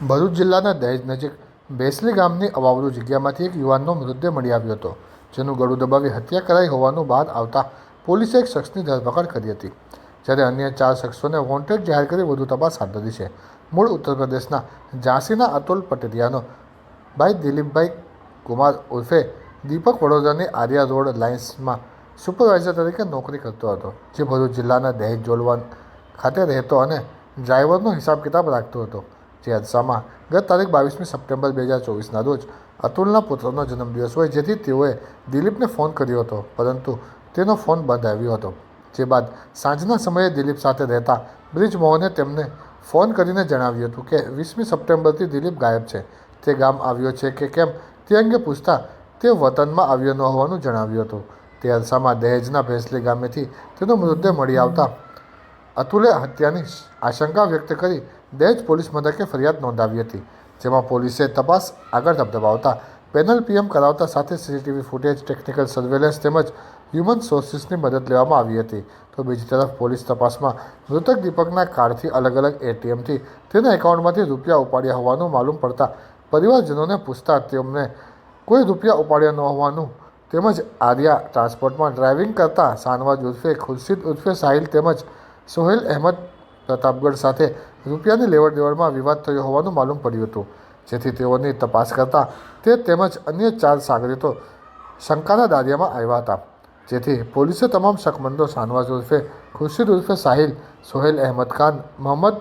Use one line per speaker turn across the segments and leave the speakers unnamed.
ભરૂચ જિલ્લાના દહેજ નજીક બેસલી ગામની અવાવરુ જગ્યામાંથી એક યુવાનનો મૃતદેહ મળી આવ્યો હતો, જેનું ગળું દબાવી હત્યા કરાઈ હોવાનું બહાર આવતા પોલીસે એક શખ્સની ધરપકડ કરી હતી. જ્યારે અન્ય ચાર શખ્સોને વોન્ટેડ જાહેર કરી વધુ તપાસ હાથ ધરી છે. મૂળ ઉત્તર પ્રદેશના ઝાંસીના અતુલ પટેલિયાનો ભાઈ દિલીપભાઈ કુમાર ઉર્ફે દીપક વડોદરાની આર્યા રોડ લાઇન્સમાં સુપરવાઇઝર તરીકે નોકરી કરતો હતો, જે ભરૂચ જિલ્લાના દહેજ જોલવાન ખાતે રહેતો અને ડ્રાઈવરનો હિસાબ કિતાબ રાખતો હતો. જે અરસામાં ગત તારીખ બાવીસમી સપ્ટેમ્બર બે હજાર ચોવીસના રોજ અતુલના પુત્રનો જન્મદિવસ હોય, જેથી તેઓએ દિલીપને ફોન કર્યો હતો, પરંતુ તેનો ફોન બંધ આવ્યો હતો. જે બાદ સાંજના સમયે દિલીપ સાથે રહેતા બ્રિજ મોહને તેમને ફોન કરીને જણાવ્યું હતું કે, વીસમી સપ્ટેમ્બરથી દિલીપ ગાયબ છે. તે ગામ આવ્યો છે કે કેમ તે અંગે પૂછતા તે વતનમાં આવ્યો ન હોવાનું જણાવ્યું હતું. તે અરસામાં દહેજના ભેંસલી ગામેથી તેનો મૃતદેહ મળી આવતા અતુલે હત્યાની આશંકા વ્યક્ત કરી દહેજ પોલીસ મથકે ફરિયાદ નોંધાવી હતી, જેમાં પોલીસે તપાસ આગળ ધબધબાવતા પેનલ પીએમ કરાવતા સાથે સીસીટીવી ફૂટેજ, ટેકનિકલ સર્વેલન્સ તેમજ હ્યુમન સોર્સિસની મદદ લેવામાં આવી હતી. તો બીજી તરફ પોલીસ તપાસમાં મૃતક દીપકના કાર્ડથી અલગ અલગ એટીએમથી તેના એકાઉન્ટમાંથી રૂપિયા ઉપાડ્યા હોવાનું માલુમ પડતા પરિવારજનોને પૂછતા તેમને કોઈ રૂપિયા ઉપાડ્યા ન હોવાનું તેમજ આર્યા ટ્રાન્સપોર્ટમાં ડ્રાઇવિંગ કરતા શાનવાજ ઉર્ફે ખુરશીદ ઉર્ફે સાહિલ તેમજ સોહેલ અહેમદ પ્રતાપગઢ સાથે રૂપિયાની લેવડ દેવડમાં વિવાદ થયો હોવાનું માલુમ પડ્યું હતું. જેથી તેઓની તપાસ કરતા તે તેમજ અન્ય ચાર સાગરીતો શંકાના દારિયામાં આવ્યા હતા. જેથી પોલીસે તમામ શકમંદો શાનવાજ ઉર્ફે, ખુરશીદ ઉર્ફે સાહિલ, સોહેલ અહેમદ ખાન, મોહમ્મદ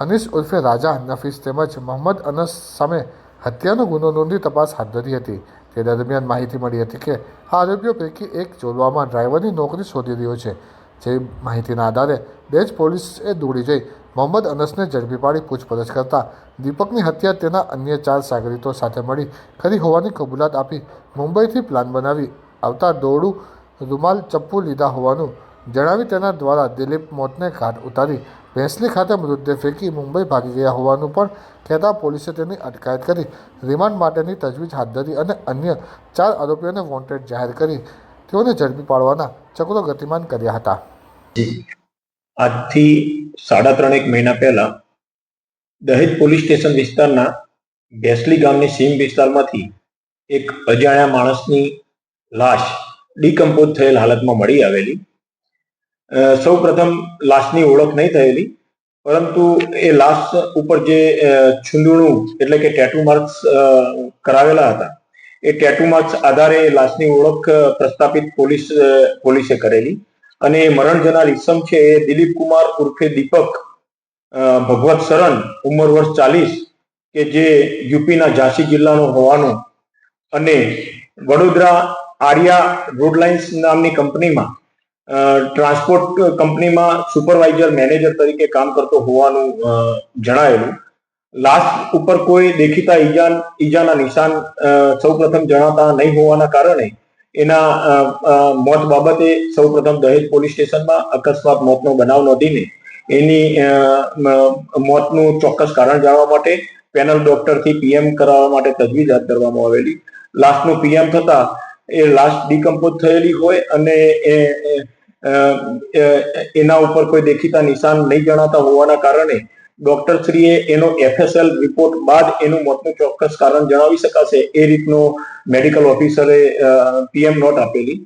હનીશ ઉર્ફે રાજા નફીસ તેમજ મોહમ્મદ અનસ સામે હત્યાનો ગુનો નોંધી તપાસ હાથ ધરી હતી. તે દરમિયાન માહિતી મળી હતી કે આ આરોપીઓ પૈકી એક જોલવામાં ડ્રાઈવરની નોકરી શોધી રહ્યો છે. જે માહિતીના આધારે દેજ પોલીસે દોડી જઈ મોહમ્મદ અનસને ઝડપી પાડી પૂછપરછ કરતા દીપકની હત્યા તેના અન્ય ચાર સાગરીતો સાથે મળી ખરી હોવાની કબૂલાત આપી મુંબઈથી પ્લાન બનાવી આવતા દોડું રૂમાલ ચપ્પુ લીધા હોવાનું જણાવી તેના દ્વારા દિલીપ મોતને ઘાટ ઉતારી ભેંસલી ખાતે મૃતદેહ ફેંકી મુંબઈ ભાગી ગયા હોવાનું પણ કહેતા પોલીસે તેની અટકાયત કરી. રિમાન્ડ માટેની તજવીજ હાથ ધરી અને અન્ય ચાર આરોપીઓને વોન્ટેડ જાહેર કરી તેઓને ઝડપી પાડવાના ચક્રો ગતિમાન કર્યા હતા.
આજથી સાડા ત્રણેક મહિના પહેલા દહેજ પોલીસ સ્ટેશન વિસ્તારના બેસલી ગામની સીમ વિસ્તારમાંથી એક અજાણ્યા માણસની લાશ ડીકમ્પોઝ થયેલ હાલતમાં મળી આવેલી. સૌ પ્રથમ લાશની ઓળખ નહીં થયેલી, પરંતુ એ લાશ ઉપર જે છુંદુણું એટલે કે ટેટુ માર્ક્સ કરાવેલા હતા. એ ટેટુ માર્ક્સ આધારે લાશની ઓળખ પ્રસ્થાપિત પોલીસ પોલીસે કરેલી. અને મરણ જનાર ઈસમ છે એ દિલીપ કુમાર ઉર્ફે દીપક ભગવત શરણ, ઉંમર વર્ષ ચાલીસ, કે જે યુપીના ઝાંસી જિલ્લાનો હોવાનો. અને વડોદરા આર્યા રોડ લાઇન્સ નામની કંપનીમાં ટ્રાન્સપોર્ટ કંપનીમાં સુપરવાઇઝર મેનેજર તરીકે કામ કરતો હોવાનું જણાયેલું. લાશ ઉપર કોઈ દેખીતા ઈજા ઈજાના નિશાન સૌ પ્રથમ જણાતા નહીં હોવાના કારણે એના મોત બાબતે સૌ પ્રથમ દહેજ પોલીસ સ્ટેશનમાં અકસ્માત મોતનો બનાવ નોંધીને એની મોતનું ચોક્કસ કારણ જાણવા માટે પેનલ ડોક્ટરથી પીએમ કરાવવા માટે તજવીજ હાથ ધરવામાં આવેલી. લાસ્ટનું પીએમ થતા એ લાશ ડિકમ્પોઝ થયેલી હોય અને એના ઉપર કોઈ દેખીતા નિશાન નહીં જણાતા હોવાના કારણે ડોક્ટરશ્રીએ એનો એફએસએલ રિપોર્ટ બાદ એનું મોતનું ચોક્કસ કારણ જણાવી શકાશે એ રીતનો મેડિકલ ઓફિસરે પીએમ નોટ આપેલી.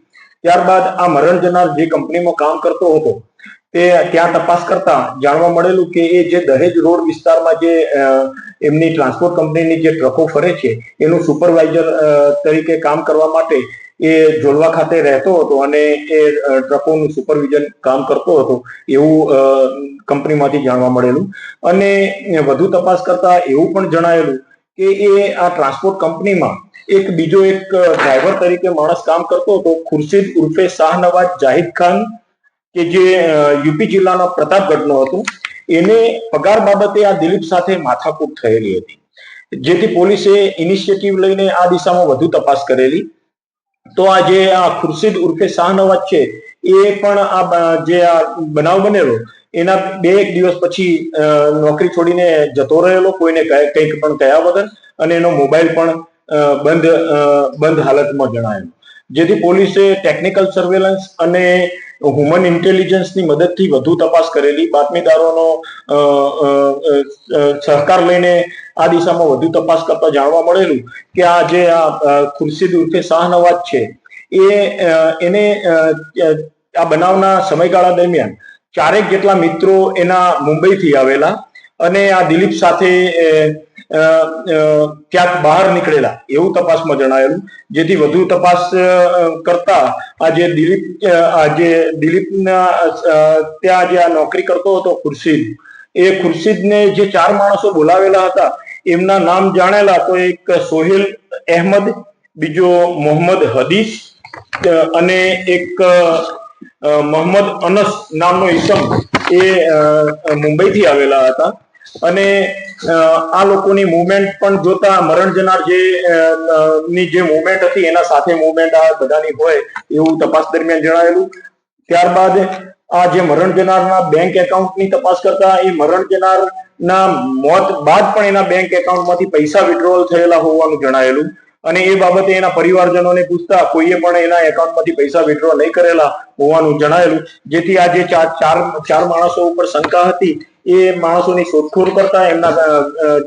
ત્યારબાદ આ મરણ જનાર જે કંપનીમાં કામ કરતો હતો, તે ત્યાં તપાસ કરતા જાણવા મળેલું કે એ જે દહેજ રોડ વિસ્તારમાં જે એમની ટ્રાન્સપોર્ટ કંપનીની જે ટ્રકો ફરે છે, એનું સુપરવાઇઝર તરીકે કામ કરવા માટે એ જોલવા ખાતે રહેતો હતો અને એ ટ્રકોનું સુપરવિઝન કામ કરતો હતો એવું કંપનીમાંથી જાણવા મળેલું. અને વધુ તપાસ કરતા એવું પણ જણાયેલું કે એ આ ટ્રાન્સપોર્ટ કંપનીમાં એક બીજો એક ડ્રાઈવર તરીકે માણસ કામ કરતો હતો, ખુરશીદ ઉર્ફે શાહનવાજ જાહિદ ખાન, કે જે યુપી જિલ્લાના પ્રતાપગઢનો હતો. એને પગાર બાબતે આ દિલીપ સાથે માથાકૂટ થયેલી હતી. જેથી પોલીસે ઇનિશિયેટિવ લઈને આ દિશામાં વધુ તપાસ કરેલી. તો આ જે આ ખુરશીદ ઉર્ફે શાહનવાજ છે, એ પણ આ જે આ બનાવ બનેલો, એના બે એક દિવસ પછી નોકરી છોડીને જતો રહેલો, કોઈને કંઈક પણ કયા વગર, અને એનો મોબાઈલ પણ બંધ બંધ હાલતમાં જણાયો. જેથી પોલીસે ટેકનિકલ સર્વેલન્સ અને હ્યુમન ઇન્ટેલિજન્સની મદદથી વધુ તપાસ કરેલી. બાતમીદારોનો સહકાર લઈને આ દિશામાં વધુ તપાસ કરતા જાણવા મળેલું કે આ જે આ ખુરશીદ ઉર્ફે શાહનવાજ છે, એ એને આ બનાવના સમયગાળા દરમિયાન ચારેક જેટલા મિત્રો એના મુંબઈથી આવેલા અને આ દિલીપ સાથે ક્યાંક બહાર નીકળેલા, એવું તપાસમાં જણાયેલું, જેથી વધુ તપાસ કરતા આ જે દિલીપ આ જે દિલીપના ત્યાં જે આ નોકરી કરતો હતો ખુરશીદ, એ ખુરશીદને જે ચાર માણસો બોલાવેલા હતા, એમના નામ જાણેલા તો એક સોહેલ અહેમદ, બીજો મોહમ્મદ હદીસ અને એક મોહમ્મદ અનસ નામનો ઈસમ એ મુંબઈથી આવેલા હતા. અને આ લોકોની મુવમેન્ટ પણ જોતા મરણ જનાર જે ની જે મુવમેન્ટ હતી એના સાથે મુવમેન્ટ આ બધાની હોય એવું તપાસ દરમિયાન જણાયેલું. ત્યારબાદ આ જે મરણ જનારના બેંક એકાઉન્ટની તપાસ કરતા એ મરણ જનારના મોત બાદ પણ એના બેંક એકાઉન્ટમાંથી પૈસા વિડ્રોવલ થયેલા હોવાનું જણાયેલું. અને એ બાબતે એના પરિવારજનોને પૂછતા કોઈએ પણ એના એકાઉન્ટમાંથી પૈસા વિડ્રો નહીં કરેલા હોવાનું જણાયેલું. જેથી આ જે ચાર ચાર માણસો ઉપર શંકા હતી એ માણસોની શોધખોળ કરતા એમના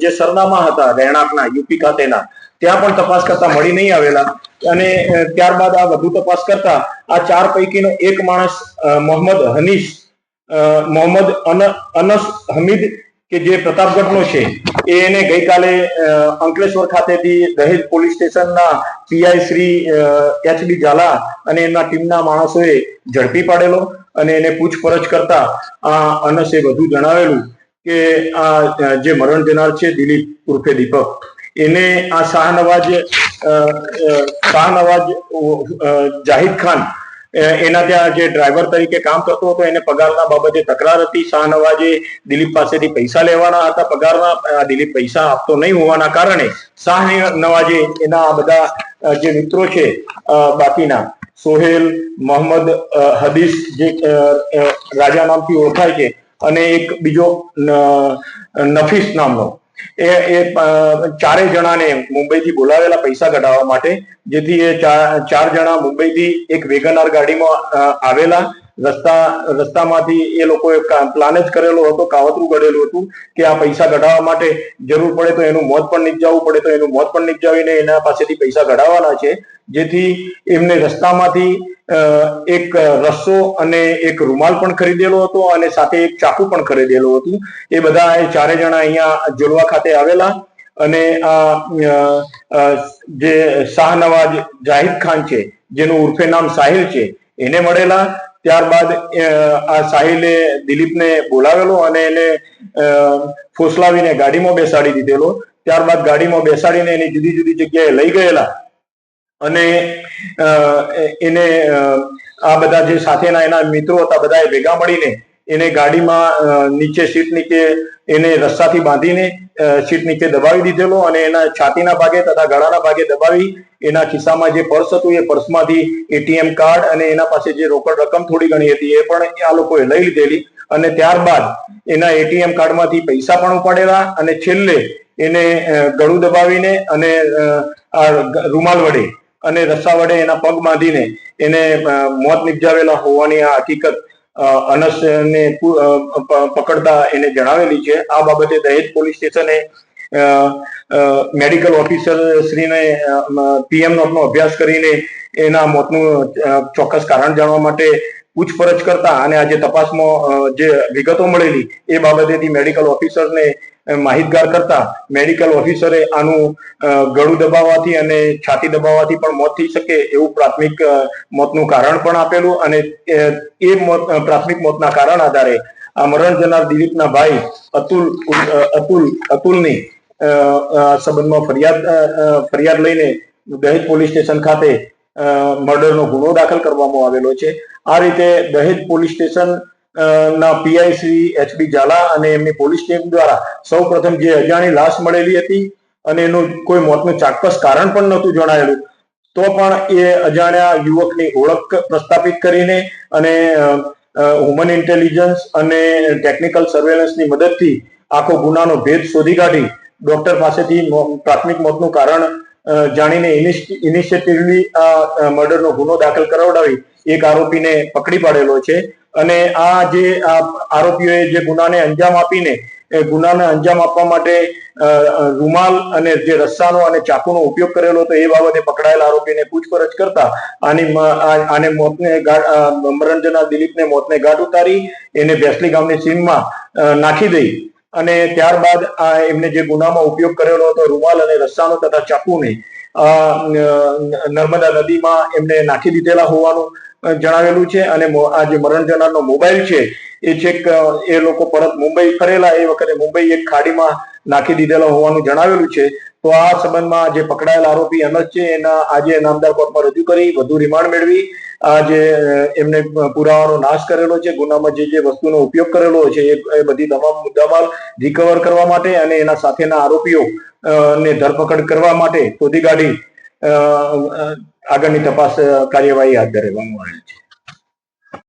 જે સરનામા હતા રહેણાંકના, યુપી ખાતેના, ત્યાં પણ તપાસ કરતા મળી નહીં આવેલા. અને ત્યારબાદ આ વધુ તપાસ કરતા આ ચાર પૈકીનો એક માણસ મોહમ્મદ હનીશ મોહમ્મદ અન- અનસ હમીદ કે જે પ્રતાપગઢનો છે એને ગઈકાલે અંકલેશ્વર ખાતેથી દહેજ પોલીસ સ્ટેશનના PI Shri H B Zala અને એમના ટીમના માણસોએ ઝડપી પાડેલો. અને એને પૂછપરછ કરતા આ અનસે વધુ જણાવેલું કે આ જે મરણ જનાર છે દિલીપ ઉર્ફે દીપક, એને આ શાહનવાજ શાહનવાજ જાહિદ ખાન એના ત્યાં જે ડ્રાઈવર તરીકે કામ કરતો હતો, એને પગારના બાબતે તકરાર હતી. શાહનવાજે દિલીપ પાસેથી પૈસા લેવાના હતા. પગારના દિલીપ પૈસા આપતો નહીં હોવાના કારણે શાહ નવાજે એના બધા જે મિત્રો છે બાકીના સોહેલ, મોહમ્મદ હદીસ જે રાજા નામથી ઓળખાય છે અને એક બીજો નફીસ નામનો. એ એ ચારેય જણાને મુંબઈથી બોલાવેલા પૈસા કઢાવવા માટે, જેથી એ ચાર જણા મુંબઈથી એક વેગનાર ગાડીમાં આવેલા રસ્તા, રસ્તામાંથી એ લોકોએ પ્લાન જ કરેલો હતો, કાવતરું ઘડેલું હતું કે આ પૈસા કઢાવવા માટે જરૂર પડે તો એનું મોત પણ નિપજાવવું પડે, તો એનું મોત પણ નિપજાવીને એના પાસેથી પૈસા કઢાવવાના છે. જેથી એમને રસ્તામાંથી એક રસ્સો અને એક રૂમાલ પણ ખરીદેલો હતો અને સાથે એક ચાકુ પણ ખરીદેલું હતું. એ બધા એ ચારે જણા અહીંયા જોલવા ખાતે આવેલા અને આ જે શાહનવાજ જાહિદ ખાન છે, જેનું ઉર્ફે નામ સાહિલ છે, એને મળેલા ત્યારબાદ આ સાહિલે દિલીપને બોલાવેલો અને એને ફોસલાવીને ગાડીમાં બેસાડી દીધેલો. ત્યારબાદ ગાડીમાં બેસાડીને એની જુદી જુદી જગ્યાએ લઈ ગયેલા અને એને આ બધા જે સાથેના એના મિત્રો હતા, બધાએ ભેગા મળીને એને ગાડીમાં નીચે સીટ નીચે એને રસ્સાથી બાંધીને સીટ નીચે દબાવી દીધેલો અને એના છાતીના ભાગે તથા ગળાના ભાગે દબાવી એના ખિસ્સામાં જે પર્સ હતું એ પર્સમાંથી એટીએમ કાર્ડ અને એના પાસે જે રોકડ રકમ થોડી ઘણી હતી એ પણ આ લોકોએ લઈ લીધેલી અને ત્યારબાદ એના એટીએમ કાર્ડમાંથી પૈસા પણ ઉપાડેલા અને છેલ્લે એને ગળું દબાવીને અને રૂમાલ વડે અને રસ્સા વડે એના પગ બાંધીને એને મોત નિપજાવેલા હોવાની આ હકીકત અનસને પકડતા એને જણાવેલી છે. આ બાબતે દહેજ પોલીસ સ્ટેશને મેડિકલ ઓફિસર શ્રીને પીએમ નોટનો અભ્યાસ કરીને એના મોતનું ચોક્કસ કારણ જાણવા માટે પૂછપરછ કરતા અને આજે તપાસમાં જે વિગતો મળેલી, એ બાબતેથી મેડિકલ ઓફિસરને માહિતગાર કરતા મેડિકલ ઓફિસરે આનું ગળું દબાવવાથી અને છાતી દબાવવાથી પણ મોત થઈ શકે એવું પ્રાથમિક મોતનું કારણ પણ આપેલું અને એ મોત પ્રાથમિક મોતના કારણ આધારે આ મરણ જનાર દિલીપના ભાઈ અતુલ અતુલ, અતુલની સંબંધમાં ફરિયાદ ફરિયાદ લઈને દહેજ પોલીસ સ્ટેશન ખાતે મર્ડરનો ગુનો દાખલ કરવામાં આવેલો છે. આ રીતે દહેજ પોલીસ સ્ટેશન ના પીઆઈ શ્રી એચબી ઝાલા અને એમની પોલીસ ટીમ દ્વારા સૌ પ્રથમ જે અજાણી લાશ મળેલી હતી અને એનું કોઈ મોતનું ચોક્કસ કારણ પણ નહોતું જણાયેલું, તો પણ એ અજાણ્યા યુવકની ઓળખ પ્રસ્થાપિત કરીને અને હ્યુમન ઇન્ટેલિજન્સ અને ટેકનિકલ સર્વેલન્સની મદદથી આખો ગુનાનો ભેદ શોધી કાઢી ડોક્ટર પાસેથી પ્રાથમિક મોતનું કારણ જાણીને ઇનિશિયેટિવલી મર્ડરનો ગુનો દાખલ કરાવડાવી એક આરોપીને પકડી પાડેલો છે. અને આ જે આરોપીઓએ જે ગુનાને અંજામ આપીને એ ગુનાને અંજામ આપવા માટે રૂમાલ અને જે રસ્સાનો અને ચાકુનો ઉપયોગ કરેલો હતો એ બાબતે પકડાયેલા આરોપીને પૂછપરછ કરતા આની આને મોતને ગાંઠ અ, મરણ જનાર દિલીપને મોતને ગાઢ ઉતારી એને ભેસલી ગામની સીમમાં નાખી દઈ. અને ત્યારબાદ આ એમને જે ગુનામાં ઉપયોગ કરેલો હતો રૂમાલ અને રસ્સાનો તથા ચાકુને નર્મદા નદીમાં એમને નાખી દીધેલા હોવાનું જણાવેલું છે અને આ જે મરણ જનારનો મોબાઈલ છે, એ છેક એ લોકો પરત મુંબઈ ફરેલા, એ વખતે મુંબઈ એક ખાડીમાં નાખી દીધેલા હોવાનું જણાવેલું છે. તો આ સંબંધમાં જે પકડાયેલા આરોપી અનસ છે, એના, આજે નામદાર કોર્ટમાં રજૂ કરી, વધુ રિમાન્ડ મેળવી. આ જે એમને પુરાવાનો નાશ કરેલો છે, ગુનામાં જે જે વસ્તુનો ઉપયોગ કરેલો છે, એ બધી તમામ મુદ્દામાલ રિકવર કરવા માટે અને એના સાથેના આરોપીઓ ને ધરપકડ કરવા માટે શોધી કાઢી. આગળની તપાસ કાર્યવાહી હાથ ધરવામાં આવેલ છે.